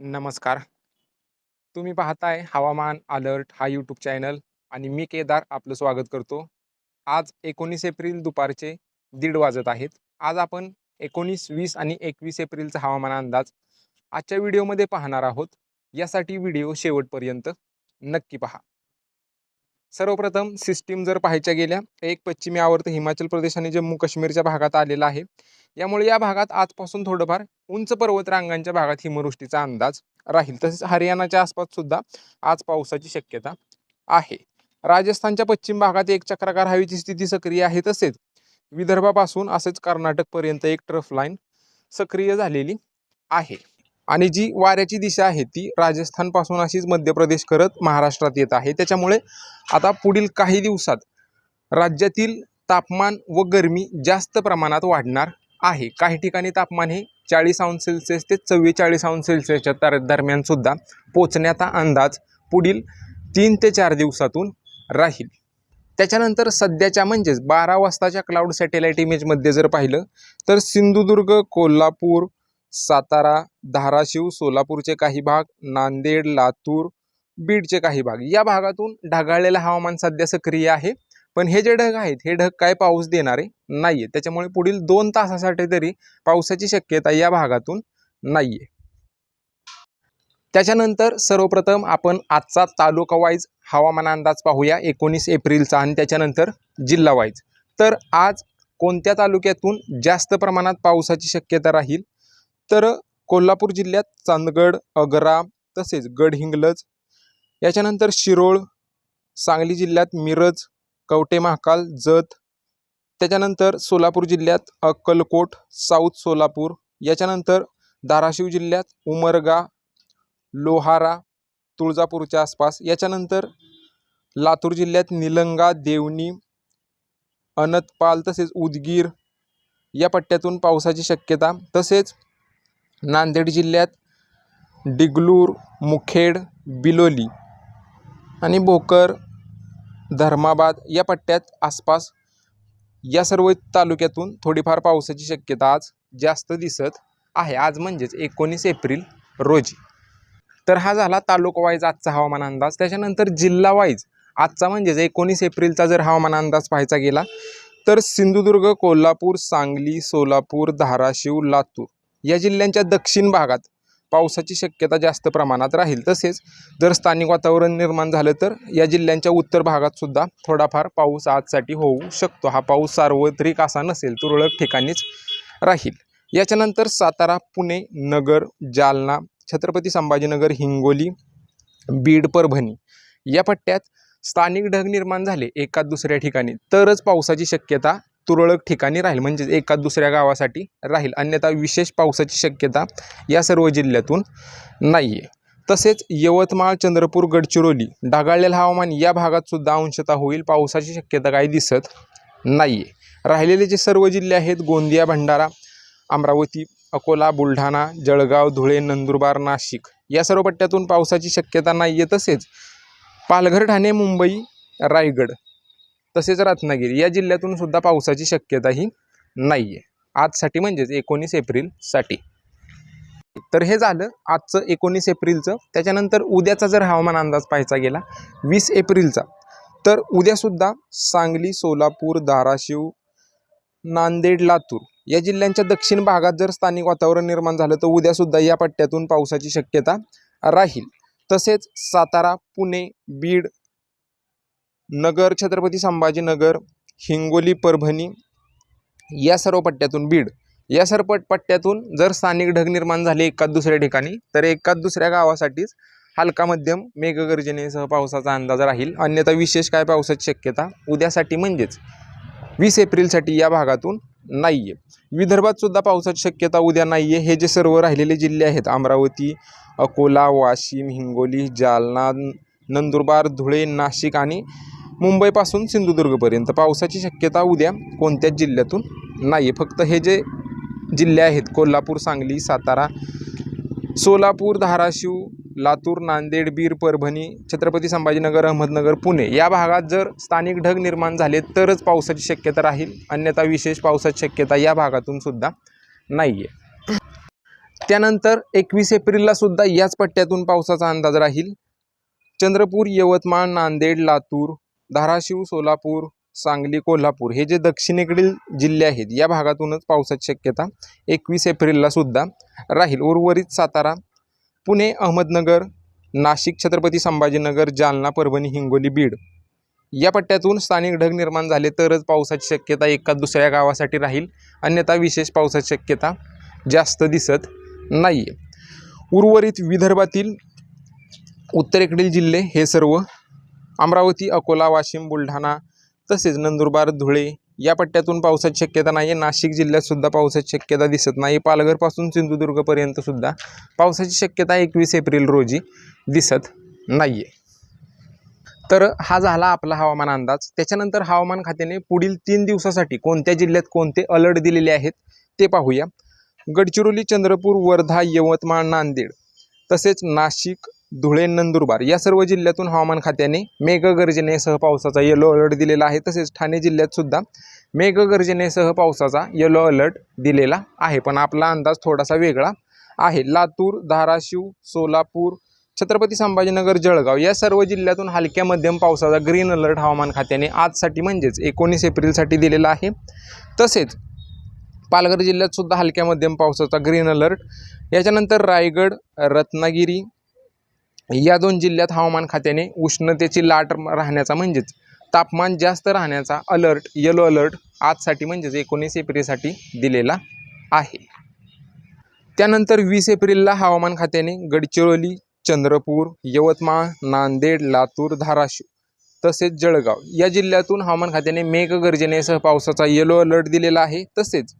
नमस्कार. तुम्ही पाहताय हवामान अलर्ट हा यूट्यूब चॅनल आणि मी केदार आपलं स्वागत करतो. आज एकोणीस एप्रिल दुपारचे दीड वाजत आहेत. आज आपण एकोणीस वीस आणि एकवीस एप्रिलचा हवामान अंदाज आजच्या व्हिडिओमध्ये पाहणार आहोत. यासाठी व्हिडिओ शेवटपर्यंत नक्की पहा. सर्वप्रथम सिस्टीम जर पाहायच्या गेल्या तर एक पश्चिमी आवर्त हिमाचल प्रदेश आणि जम्मू काश्मीरच्या भागात आलेला आहे. यामुळे या भागात आजपासून थोडंफार उंच पर्वतरांगांच्या भागात हिमवृष्टीचा अंदाज राहील. तसेच हरियाणाच्या आसपास सुद्धा आज पावसाची शक्यता आहे. राजस्थानच्या पश्चिम भागात एक चक्राकार हवेची स्थिती सक्रिय आहे. तसेच विदर्भापासून असेच कर्नाटकपर्यंत एक ट्रफ लाईन सक्रिय झालेली आहे. आणि जी वाऱ्याची दिशा आहे ती राजस्थानपासून अशीच मध्य प्रदेश करत महाराष्ट्रात येत आहे. त्याच्यामुळे आता पुढील काही दिवसात राज्यातील तापमान व गरमी जास्त प्रमाणात वाढणार आहे. काही ठिकाणी तापमान हे चाळीस अंश सेल्सिअस ते चव्वेचाळीस अंश सेल्सिअसच्या तर दरम्यानसुद्धा पोचण्याचा अंदाज पुढील तीन ते चार दिवसातून राहील. त्याच्यानंतर सध्याच्या म्हणजेच बारा वाजताच्या क्लाउड सॅटेलाईट इमेजमध्ये जर पाहिलं तर सिंधुदुर्ग कोल्हापूर सातारा धाराशिव सोलापूरचे काही भाग नांदेड लातूर बीडचे काही भाग. या भागातून ढगाळलेलं हवामान सध्या सक्रिय आहे. पण हे जे ढग आहेत हे ढग काय पाऊस देणारे नाही आहे त्याच्यामुळे पुढील दोन तासासाठी तरी पावसाची शक्यता या भागातून नाही आहे त्याच्यानंतर सर्वप्रथम आपण आजचा तालुका वाईज हवामान अंदाज पाहूया. एकोणीस एप्रिलचा आणि त्याच्यानंतर जिल्हा वाईज. तर आज कोणत्या तालुक्यातून जास्त प्रमाणात पावसाची शक्यता राहील? तर कोल्हापूर जिल्ह्यात चांदगड अगरा तसेच गडहिंग्लज याच्यानंतर शिरोळ सांगली जिल्ह्यात मिरज कवटे महाकाल जत त्याच्यानंतर सोलापूर जिल्ह्यात अक्कलकोट साऊथ सोलापूर याच्यानंतर धाराशिव जिल्ह्यात उमरगा लोहारा तुळजापूरच्या आसपास याच्यानंतर लातूर जिल्ह्यात निलंगा देवणी अनतपाल तसेच उदगीर या पट्ट्यातून पावसाची शक्यता तसेच नांदेड जिल्ह्यात डिगलूर मुखेड बिलोली आणि भोकर धर्माबाद या पट्ट्यात आसपास या सर्व तालुक्यातून थोडीफार पावसाची शक्यता आज जास्त दिसत आहे. आज म्हणजेच एकोणीस एप्रिल रोजी. तर हा झाला तालुका वाईज आजचा हवामान अंदाज. त्याच्यानंतर जिल्हा वाईज आजचा म्हणजेच एकोणीस एप्रिलचा जर हवामान अंदाज पाहायचा गेला तर सिंधुदुर्ग कोल्हापूर सांगली सोलापूर धाराशिव लातूर या जिल्ह्यांच्या दक्षिण भागात पावसाची शक्यता जास्त प्रमाणात राहील. तसेच जर स्थानिक वातावरण निर्माण झालं तर या जिल्ह्यांच्या उत्तर भागातसुद्धा थोडाफार पाऊस आजसाठी होऊ शकतो. हा पाऊस सार्वत्रिक असा नसेल तुरळक ठिकाणीच राहील. याच्यानंतर सातारा पुणे नगर जालना छत्रपती संभाजीनगर हिंगोली बीड परभणी या पट्ट्यात स्थानिक ढग निर्माण झाले एका दुसऱ्या ठिकाणी. तरच पावसाची शक्यता तुरळक ठिकाणी राहील म्हणजेच एका दुसऱ्या गावासाठी राहील. अन्यथा विशेष पावसाची शक्यता या सर्व जिल्ह्यातून नाही आहे तसेच यवतमाळ चंद्रपूर गडचिरोली ढगाळलेलं हवामान या भागात सुद्धा अंशता होईल. पावसाची शक्यता काही दिसत नाही आहे राहिलेले जे सर्व जिल्हे आहेत गोंदिया भंडारा अमरावती अकोला बुलढाणा जळगाव धुळे नंदुरबार नाशिक या सर्व पट्ट्यातून पावसाची शक्यता नाही आहे तसेच पालघर ठाणे मुंबई रायगड तसेच रत्नागिरी या जिल्ह्यातून सुद्धा पावसाची शक्यताही नाही आहे आजसाठी म्हणजेच एकोणीस एप्रिलसाठी. तर हे झालं आजचं एकोणीस एप्रिलचं. त्याच्यानंतर उद्याचा जर हवामान अंदाज पाहायचा गेला वीस एप्रिलचा. तर उद्यासुद्धा सांगली सोलापूर धाराशिव नांदेड लातूर या जिल्ह्यांच्या दक्षिण भागात जर स्थानिक वातावरण निर्माण झालं तर उद्यासुद्धा या पट्ट्यातून पावसाची शक्यता राहील. तसेच सातारा पुणे बीड नगर छत्रपती संभाजीनगर हिंगोली परभणी या सर्व पट्ट्यातून बीड. या सर्व पट पट्ट्यातून जर स्थानिक ढग निर्माण झाले एकाच दुसऱ्या ठिकाणी तर एकाच दुसऱ्या गावासाठीच हलका मध्यम मेघगर्जनेसह पावसाचा अंदाज राहील. अन्यथा विशेष काय पावसाची शक्यता? उद्यासाठी म्हणजेच वीस एप्रिलसाठी या भागातून नाही आहे विदर्भात सुद्धा पावसाची शक्यता उद्या नाही आहे हे जे सर्व राहिलेले जिल्हे आहेत अमरावती अकोला वाशिम हिंगोली जालना नंदुरबार धुळे नाशिक आणि मुंबईपासून सिंधुदुर्गपर्यंत. पावसाची शक्यता उद्या कोणत्याच जिल्ह्यातून नाही आहे फक्त हे जे जिल्हे आहेत कोल्हापूर सांगली सातारा सोलापूर धाराशिव लातूर नांदेड बीर परभणी छत्रपती संभाजीनगर अहमदनगर पुणे या भागात जर स्थानिक ढग निर्माण झाले तरच पावसाची शक्यता राहील. अन्यथा विशेष पावसाची शक्यता या भागातून सुद्धा नाही आहे त्यानंतर एकवीस एप्रिलला सुद्धा याच पट्ट्यातून पावसाचा अंदाज राहील. चंद्रपूर यवतमाळ नांदेड लातूर धाराशिव सोलापूर सांगली कोल्हापूर हे जे दक्षिणेकडील जिल्हे आहेत या भागातूनच पावसाची शक्यता एकवीस एप्रिलला सुद्धा राहील. उर्वरित सातारा पुणे अहमदनगर नाशिक छत्रपती संभाजीनगर जालना परभणी हिंगोली बीड या पट्ट्यातून स्थानिक ढग निर्माण झाले तरच पावसाची शक्यता एका दुसऱ्या गावासाठी राहील. अन्यथा विशेष पावसाची शक्यता जास्त दिसत नाही आहे उर्वरित विदर्भातील उत्तरेकडील जिल्हे हे सर्व अमरावती अकोला वाशिम बुलढाणा तसेच नंदुरबार धुळे या पट्ट्यातून पावसाची शक्यता नाही आहे नाशिक जिल्ह्यात सुद्धा पावसाची शक्यता दिसत नाही. पालघरपासून सिंधुदुर्गपर्यंतसुद्धा पावसाची शक्यता एकवीस एप्रिल रोजी दिसत नाही आहे तर हा झाला आपला हवामान अंदाज. त्याच्यानंतर हवामान खात्याने पुढील तीन दिवसासाठी कोणत्या जिल्ह्यात कोणते अलर्ट दिलेले आहेत ते पाहूया. गडचिरोली चंद्रपूर वर्धा यवतमाळ नांदेड तसेच नाशिक धुळे नंदुरबार या सर्व जिल्ह्यातून हवामान खात्याने मेघगर्जनेसह पावसाचा येलो अलर्ट दिलेला आहे. तसेच ठाणे जिल्ह्यात सुद्धा मेघगर्जनेसह पावसाचा येलो अलर्ट दिलेला आहे. पण आपला अंदाज थोडासा वेगळा आहे. लातूर धाराशिव सोलापूर छत्रपती संभाजीनगर जळगाव या सर्व जिल्ह्यातून हलक्या मध्यम पावसाचा ग्रीन अलर्ट हवामान खात्याने आजसाठी म्हणजेच एकोणीस एप्रिलसाठी दिलेला आहे. तसेच पालघर जिल्ह्यात सुद्धा हलक्या मध्यम पावसाचा ग्रीन अलर्ट याच्यानंतर रायगड रत्नागिरी या दोन जिल्ह्यात हवामान खात्याने उष्णतेची लाट राहण्याचा म्हणजेच तापमान जास्त राहण्याचा अलर्ट येलो अलर्ट आजसाठी म्हणजेच एकोणीस एप्रिलसाठी दिलेला आहे. त्यानंतर वीस एप्रिलला हवामान खात्याने गडचिरोली चंद्रपूर यवतमाळ नांदेड लातूर धाराशिव तसेच जळगाव या जिल्ह्यातून हवामान खात्याने मेघगर्जनेसह पावसाचा येलो अलर्ट दिलेला आहे. तसेच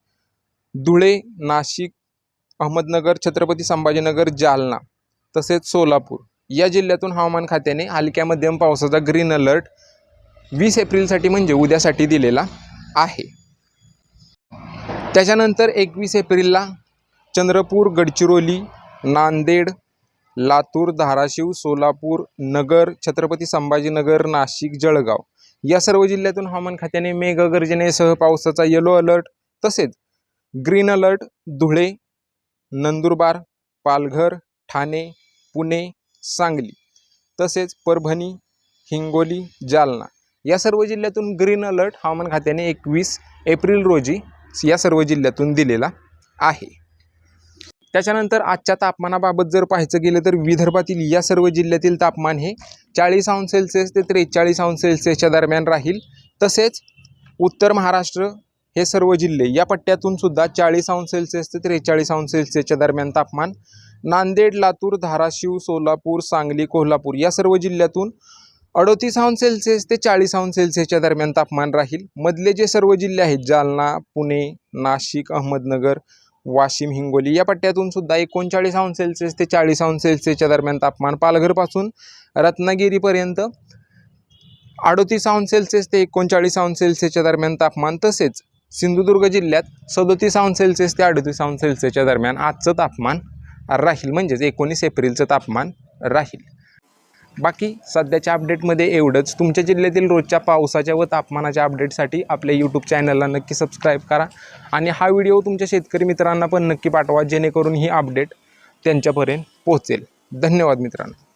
धुळे नाशिक अहमदनगर छत्रपती संभाजीनगर जालना तसेच सोलापूर या जिल्ह्यातून हवामान खात्याने हलक्या मध्यम पावसाचा ग्रीन अलर्ट वीस एप्रिलसाठी म्हणजे उद्यासाठी दिलेला आहे. त्याच्यानंतर एकवीस एप्रिलला चंद्रपूर गडचिरोली नांदेड लातूर धाराशिव सोलापूर नगर छत्रपती संभाजीनगर नाशिक जळगाव या सर्व जिल्ह्यातून हवामान खात्याने मेघगर्जनेसह पावसाचा येलो अलर्ट तसेच ग्रीन अलर्ट धुळे नंदुरबार पालघर ठाणे पुणे सांगली तसेच परभणी हिंगोली जालना या सर्व जिल्ह्यातून ग्रीन अलर्ट हवामान खात्याने एकवीस एप्रिल रोजी या सर्व जिल्ह्यातून दिलेला आहे. त्याच्यानंतर आजच्या तापमानाबाबत जर पाहायचं गेलं तर विदर्भातील या सर्व जिल्ह्यातील तापमान हे चाळीस अंश सेल्सिअस ते त्रेचाळीस अंश सेल्सिअसच्या दरम्यान राहील. तसेच उत्तर महाराष्ट्र हे सर्व जिल्हे या पट्ट्यातून सुद्धा चाळीस अंश सेल्सिअस ते त्रेचाळीस अंश सेल्सिअसच्या दरम्यान तापमान नांदेड लातूर धाराशिव सोलापूर सांगली कोल्हापूर या सर्व जिल्ह्यातून अडोतीस अंश सेल्सिअस ते चाळीस अंश सेल्सिअसच्या दरम्यान तापमान राहील. मधले जे सर्व जिल्हे आहेत जालना पुणे नाशिक अहमदनगर वाशिम हिंगोली या पट्ट्यातून सुद्धा एकोणचाळीस अंश सेल्सिअस ते चाळीस अंश सेल्सिअसच्या दरम्यान तापमान पालघरपासून रत्नागिरीपर्यंत अडोतीस अंश सेल्सिअस ते एकोणचाळीस अंश सेल्सिअसच्या दरम्यान तापमान तसेच सिंधुदुर्ग जिल्ह्यात सदोतीस अंश सेल्सिअस ते अडतीस अंश सेल्सिअसच्या दरम्यान आजचं तापमान राहील म्हणजेच एकोणीस एप्रिलचं तापमान राहील. बाकी सध्याच्या अपडेटमध्ये एवढंच. तुमच्या जिल्ह्यातील रोजच्या पावसाच्या व तापमानाच्या अपडेटसाठी आपल्या यूट्यूब चॅनलला नक्की सबस्क्राईब करा. आणि हा व्हिडिओ तुमच्या शेतकरी मित्रांना पण नक्की पाठवा जेणेकरून ही अपडेट त्यांच्यापर्यंत पोहोचेल. धन्यवाद मित्रांनो.